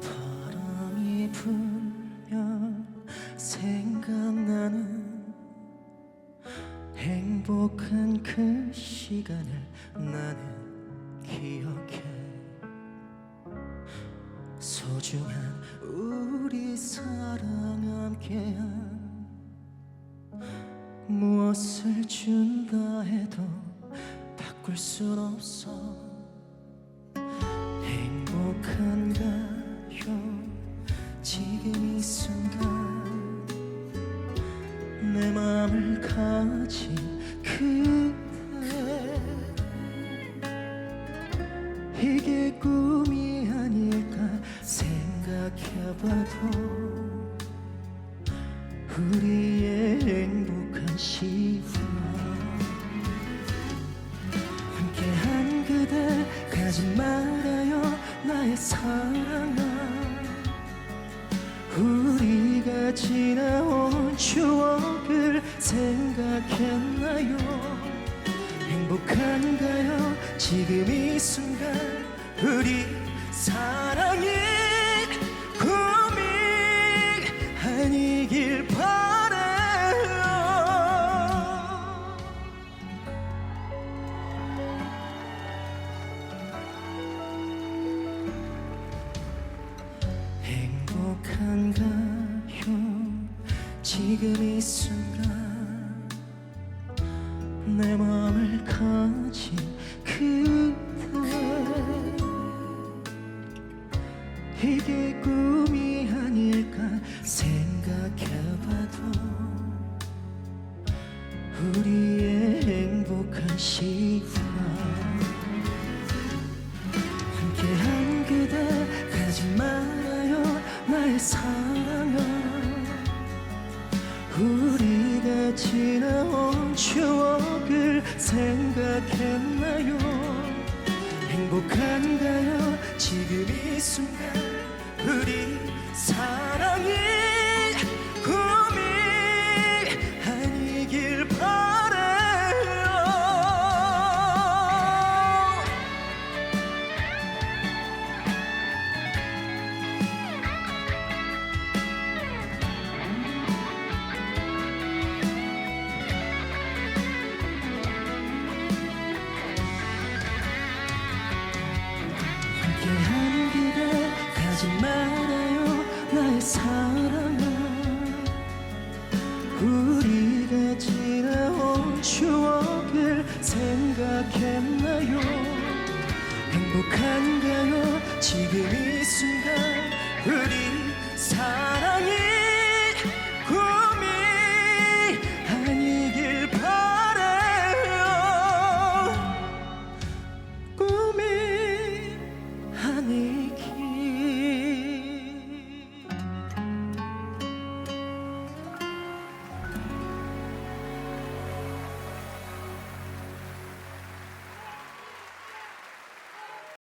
바람이 불면 생각나는 행복한 그 시간을 나는 기억해. 소중한 우리 사랑 함께한 무엇 을 준다 해도 바꿀 순 없어. 행복한가요? 지금 이 순간 내 맘을 가진 그대. 이게 꿈이 아닐까 생각해봐도 우리 시간 함께한 그대 가지 말아요 나의 사랑아. 우리가 지나온 추억을 생각했나요? 행복한가요? 지금 이 순간 우리 사랑이 지금 이 순간 내 맘을 가진 그대 이게 꿈이 아닐까 생각해봐도 우리의 행복한 시간 함께한 그대 가지 말아요. 나의 사랑아 우리가 지나온 추억을 생각했나요? 행복한 사랑아 우리가 지나온 추억을 생각했나요? 행복한가요 지금 이 순간 우리